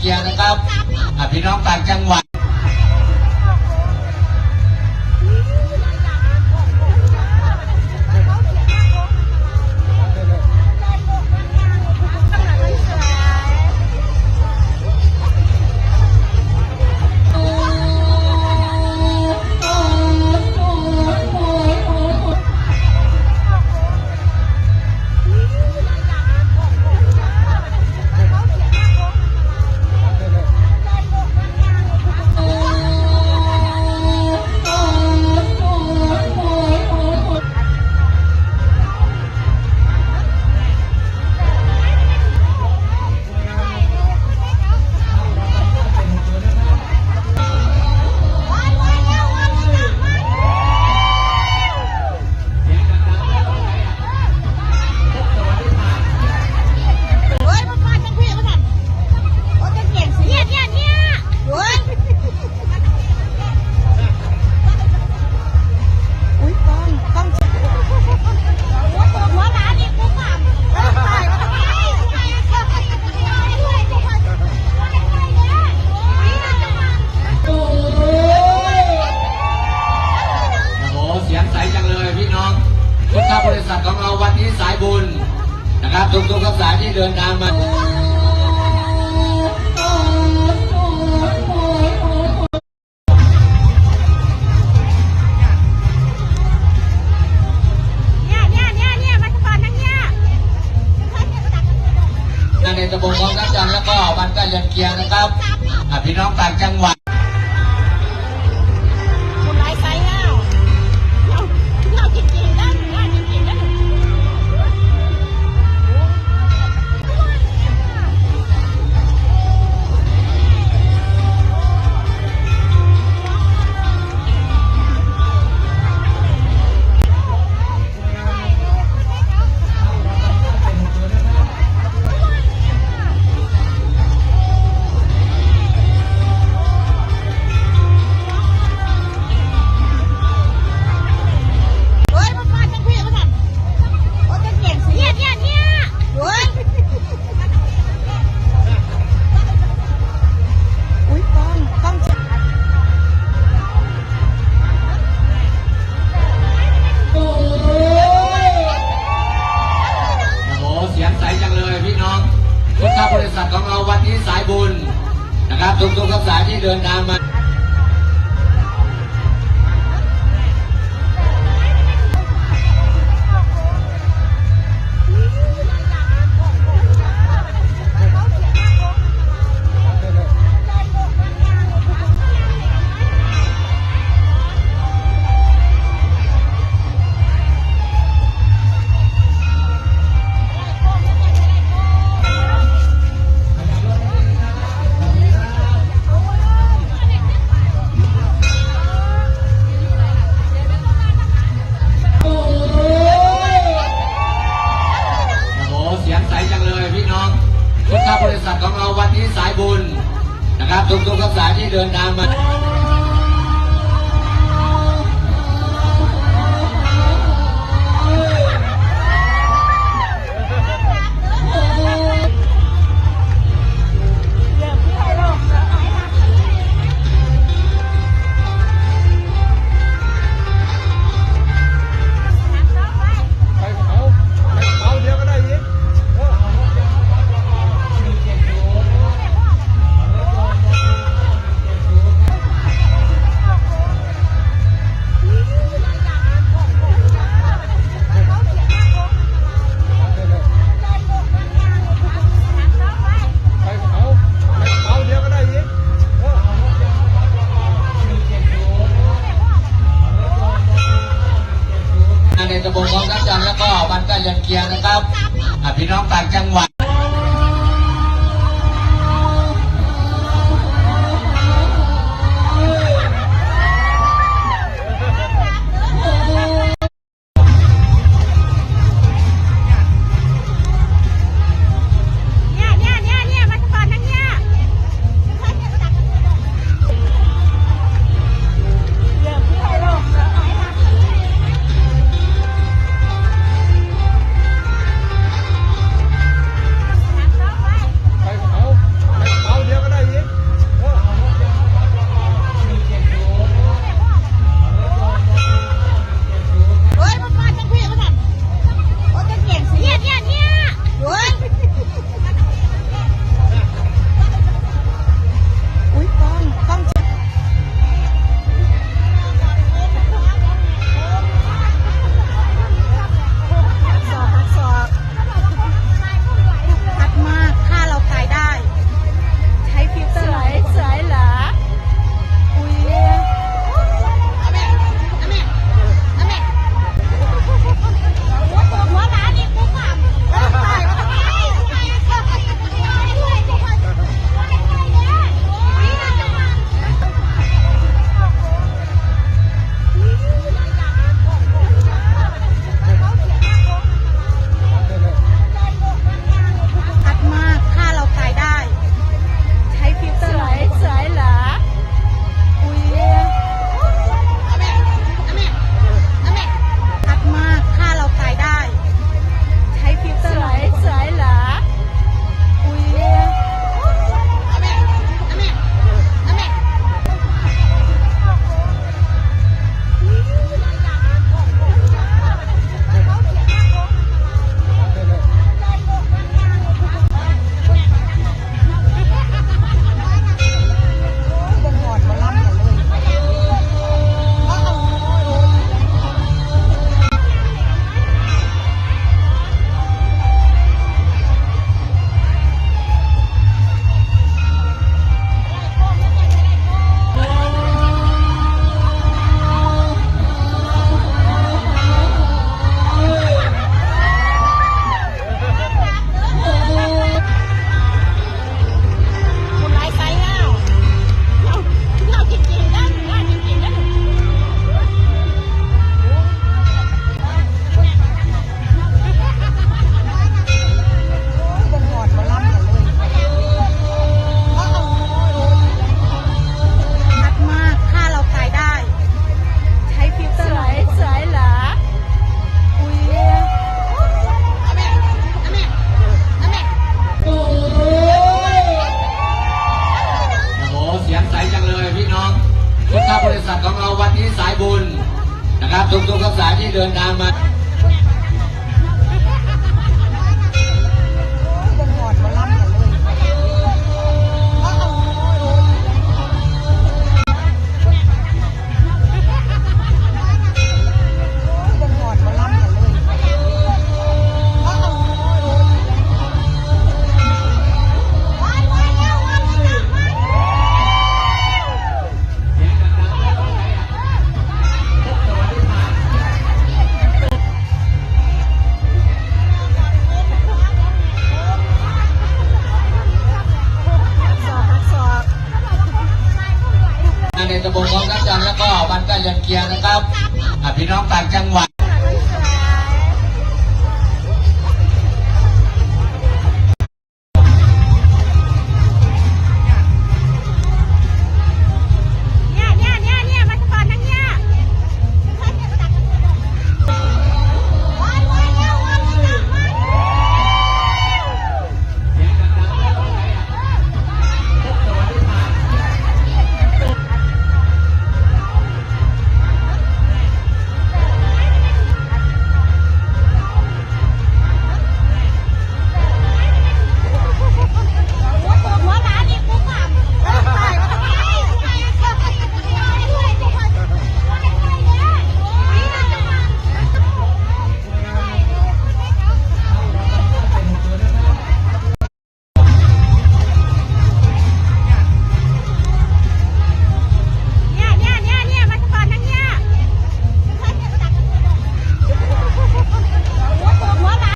เคียงนะครับพี่น้องต่างจังหวั บุญนะครับทุกๆทักษะที่เดินทางมาในตำบลของกัจจันแล้วก็บ้านใกล้เรือนเกียงนะครับพี่น้องต่างจังหวัด ทุกๆภาษาที่เดินทางมา จังหวัด บริษัทของเราวันนี้สายบุญนะครับทุกๆสายที่เดินทางมา เคียงนะครับพี่น้องต่างจังหวัด